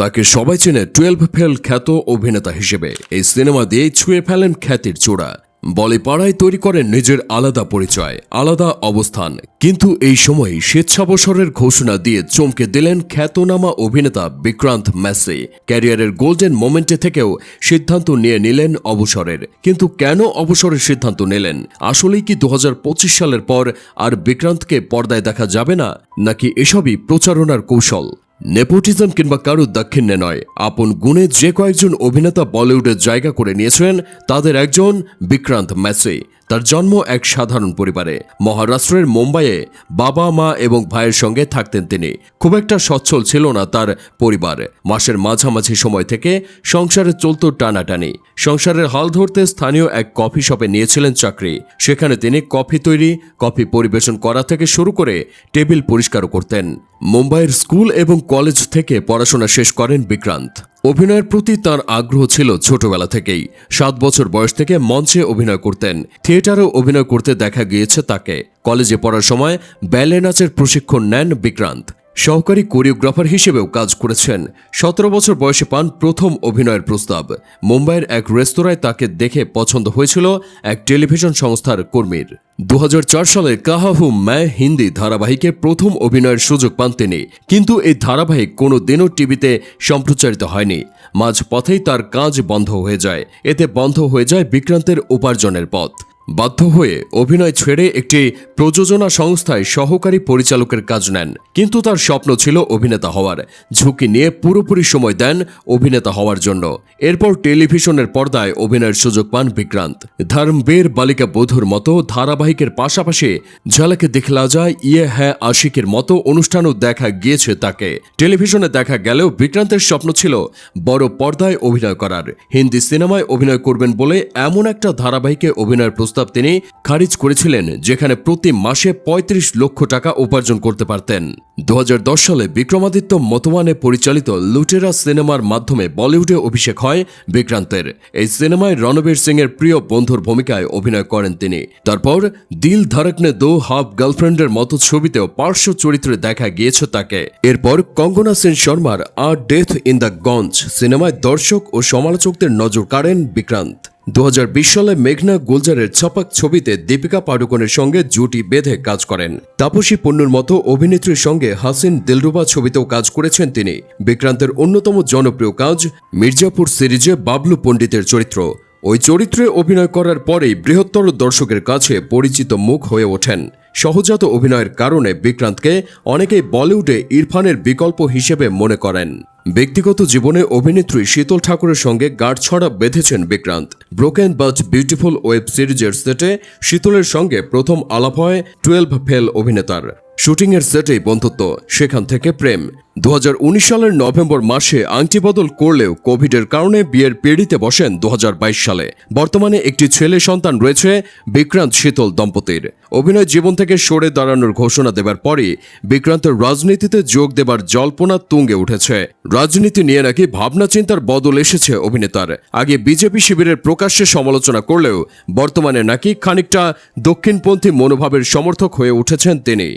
তাকে সবাই চেনে টুয়েলভ ফেল খ্যাত অভিনেতা হিসেবে। এই সিনেমা দিয়ে ছুঁয়ে ফেলেন খ্যাতির চূড়া। বলে পাড়ায় তৈরি করেন নিজের আলাদা পরিচয়, আলাদা অবস্থান। কিন্তু এই সময় স্বেচ্ছাবসরের ঘোষণা দিয়ে চমকে দিলেন খ্যাতনামা অভিনেতা বিক্রান্ত ম্যাসি ক্যারিয়ারের গোল্ডেন মোমেন্টে থেকেও সিদ্ধান্ত নিয়ে নিলেন অবসরের। কিন্তু কেন অবসরের সিদ্ধান্ত নিলেন? আসলেই কি দু হাজার পঁচিশ সালের পর আর বিক্রান্তকে পর্দায় দেখা যাবে না? নাকি এসবই প্রচারণার কৌশল? নেপোটিজম কিংবা কারও দাক্ষিণ্যে নয়। আপন গুণে যে কয়েকজন অভিনেতা বলিউডে জায়গা করে নিয়েছেন, তাদের একজন বিক্রান্ত ম্যাসি। তার জন্ম এক সাধারণ পরিবারে। মহারাষ্ট্রের মুম্বাইয়ে বাবা, মা এবং ভাইয়ের সঙ্গে থাকতেন তিনি। খুব একটা সচ্ছল ছিল না তার পরিবার। মাসের মাঝামাঝি সময় থেকে সংসারে চলত টানাটানি। সংসারের হাল ধরতে স্থানীয় এক কফি শপে নিয়েছিলেন চাকরি। সেখানে তিনি কফি তৈরি, কফি পরিবেশন করা থেকে শুরু করে টেবিল পরিষ্কারও করতেন। মুম্বাইয়ের স্কুল এবং কলেজ থেকে পড়াশোনা শেষ করেন বিক্রান্ত। অভিনয়ের প্রতি তার আগ্রহ ছিল ছোটবেলা থেকেই। সাত বছর বয়স থেকে মঞ্চে অভিনয় করতেন। থিয়েটারেও অভিনয় করতে দেখা গিয়েছে তাকে। কলেজে পড়ার সময় ব্যালে নাচের প্রশিক্ষণ নেন বিক্রান্ত। সহকারী কোরিওগ্রাফার হিসেবেও কাজ করেছেন। সতেরো বছর বয়সে পান প্রথম অভিনয়ের প্রস্তাব। মুম্বাইয়ের এক রেস্তোরাঁয় তাকে দেখে পছন্দ হয়েছিল এক টেলিভিশন সংস্থার কর্মীর। দু হাজার চার সালে কাহাহু ম্যায় হিন্দি ধারাবাহিকে প্রথম অভিনয়ের সুযোগ পান তিনি। কিন্তু এই ধারাবাহিক কোনো দিনও টিভিতে সম্প্রচারিত হয়নি। মাঝপথেই তার কাজ বন্ধ হয়ে যায়। এতে বন্ধ হয়ে যায় বিক্রান্তের উপার্জনের পথ। বাধ্য হয়ে অভিনয় ছেড়ে একটি প্রযোজনা সংস্থায় সহকারী পরিচালকের কাজ নেন। কিন্তু তার স্বপ্ন ছিল অভিনেতা হওয়ার। ঝুঁকি নিয়ে পুরোপুরি সময় দেন অভিনেতা হওয়ার জন্য। এরপর টেলিভিশনের পর্দায় অভিনয়ের সুযোগ পান বিক্রান্ত। ধর্মবীর বালিকা বধুর মতো ধারাবাহিকের পাশাপাশি ঝালাকে দেখলা যায় ইয়ে হ্যাঁ আশিকের মতো অনুষ্ঠানও দেখা গিয়েছে তাকে। টেলিভিশনে দেখা গেলেও বিক্রান্তের স্বপ্ন ছিল বড় পর্দায় অভিনয় করার। হিন্দি সিনেমায় অভিনয় করবেন বলে এমন একটা ধারাবাহিকে অভিনয়ের প্রস্তাব তিনি খারিজ করেছিলেন, যেখানে প্রতি মাসে ৩৫ লক্ষ টাকা উপার্জন করতে পারতেন। দু হাজার দশ সালে বিক্রমাদিত্য মতওয়ানে পরিচালিত লুটেরা সিনেমার মাধ্যমে বলিউডে অভিষেক হয় বিক্রান্তের। এই সিনেমায় রণবীর সিং এর প্রিয় বন্ধুর ভূমিকায় অভিনয় করেন তিনি। তারপর দিল ধারকনে দো হাফ গার্লফ্রেন্ডের মতো ছবিতেও পার্শ্ব চরিত্রে দেখা গিয়েছে তাকে। এরপর কঙ্গনা সেন শর্মার আ ডেথ ইন দ্য গঞ্জ সিনেমায় দর্শক ও সমালোচকদের নজর কাড়েন বিক্রান্ত। দু হাজার বিশ সালে মেঘনা গুলজারের ছপাক ছবিতে দীপিকা পাডুকোনের সঙ্গে জুটি বেঁধে কাজ করেন। তাপসী পন্নুর মতো অভিনেত্রীর সঙ্গে হাসিন দিলরুবা ছবিতেও কাজ করেছেন তিনি। বিক্রান্তের অন্যতম জনপ্রিয় কাজ মির্জাপুর সিরিজে বাবলু পণ্ডিতের চরিত্র। ওই চরিত্রে অভিনয় করার পরেই বৃহত্তর দর্শকের কাছে পরিচিত মুখ হয়ে ওঠেন। সহজাত অভিনয়ের কারণে বিক্রান্তকে অনেকেই বলিউডে ইরফানের বিকল্প হিসেবে মনে করেন। ব্যক্তিগত জীবনে অভিনেত্রী শীতল ঠাকুরের সঙ্গে গাঁটছড়া বেঁধেছেন Vikrant. Broken but beautiful web সিরিজের সেটে শীতলের সঙ্গে প্রথম আলাপ হয় টুয়েলভ ফেল অভিনেতার। শুটিংয়ের সেটেই বন্ধুত্ব, সেখান থেকে প্রেম। দু হাজার উনিশ সালের নভেম্বর মাসে আংটি বদল করলেও কোভিডের কারণে বিয়ের পেড়িতে বসেন দু হাজার বাইশ সালে। বর্তমানে একটি ছেলে সন্তান রয়েছে, বিক্রান্ত শীতল দম্পতির। অভিনয় জীবন থেকে সরে দাঁড়ানোর ঘোষণা দেবার পরই বিক্রান্তের রাজনীতিতে যোগ দেবার জল্পনা তুঙ্গে উঠেছে। রাজনীতি নিয়ে নাকি ভাবনা চিন্তার বদল এসেছে অভিনেতার। আগে বিজেপি শিবিরের প্রকাশ্যে সমালোচনা করলেও বর্তমানে নাকি খানিকটা দক্ষিণপন্থী মনোভাবের সমর্থক হয়ে উঠেছেন তিনি।